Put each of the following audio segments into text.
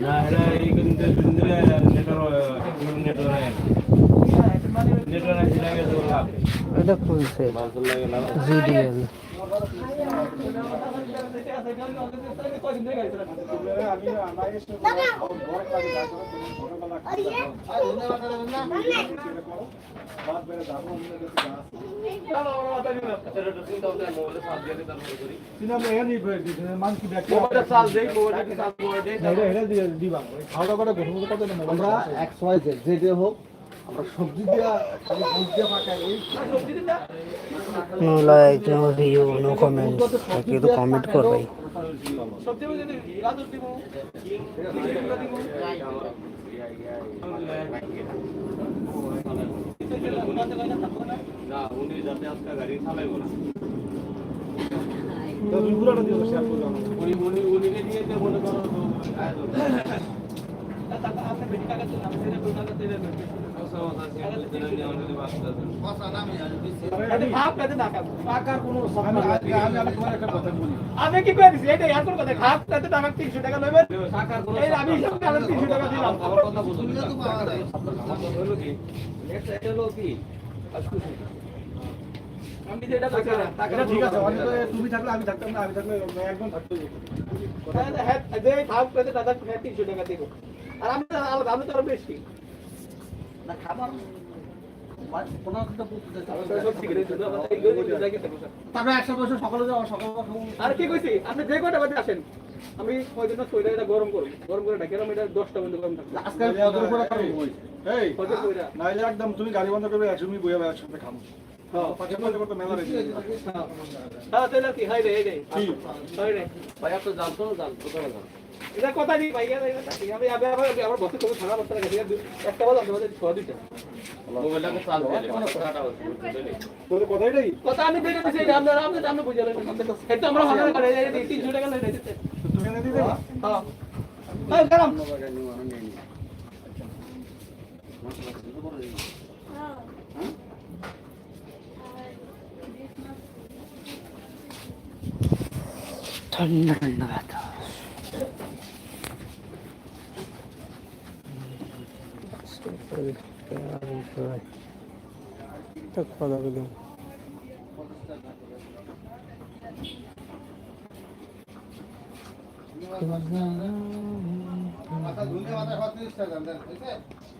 না এটা এই কিন্তু এটা খুলছে জিডিএল আমরা এক্স ওয়াই জেড যেটা হোক দিয়া দিয়া no like no view no comment কিন্তু কমেন্ট যাতে আজকে গাড়ি চালাইবো না উনি উনি উনিকে দিয়ে মনে করো আমি কি করে দিছি এটা ইয়ার কথা খাপ তাতে টাকা 300 টাকা লইবেন আমি হিসাব করে 300 টাকা দিলাম আমার কথা বুঝুন হলো কি এটা হলো কি আমি যেটা টাকা টাকা ঠিক আছে তুমি থাকলে আমি থাকতাম না, আমি থাকলে একদম থাকতো হ্যাঁ যে খাপ তাতে টাকা 300 টাকা দিব। আর আমি আমি তো আরও বেশি। না খাবার আমি এটা গরম করব গরম করে ঢাকেলাম এটা 10টা পর্যন্ত গরম থাকবে। আজকে পদের উপরে খাব। এই পদের কইরা নাইলে একদম তুমি গাড়ি বন্ধ করবে একসঙ্গে বইয়া একসাথে খাব। আপনি এটা কথা দিই ভাই আমি আমি আমি আবার বসে কবে থানা বসতে একটা বল আমাদের ছয় দুইটা নাই কথা আমি দেখে দিছি এটা আমরা আমরা আমরা এটা আমরা হঠাৎ করে তিন এনে দিতে হ্যাঁ হ্যাঁ গরম ঠান্ডা ঠান্ডা ব্যথা কথা বলি মাথা ধুলে মাথা খাওয়া তিরিশ টাকা দেন ঠিক আছে হ্যাঁ ভাই আমার মোবাইলে সাউন্ড আনা ভাই কারণ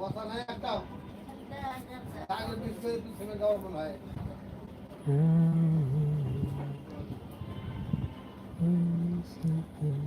কথা নাই একটা আগে পিছনে পিছনে যাওয়ার মনে হয় Mm-hmm.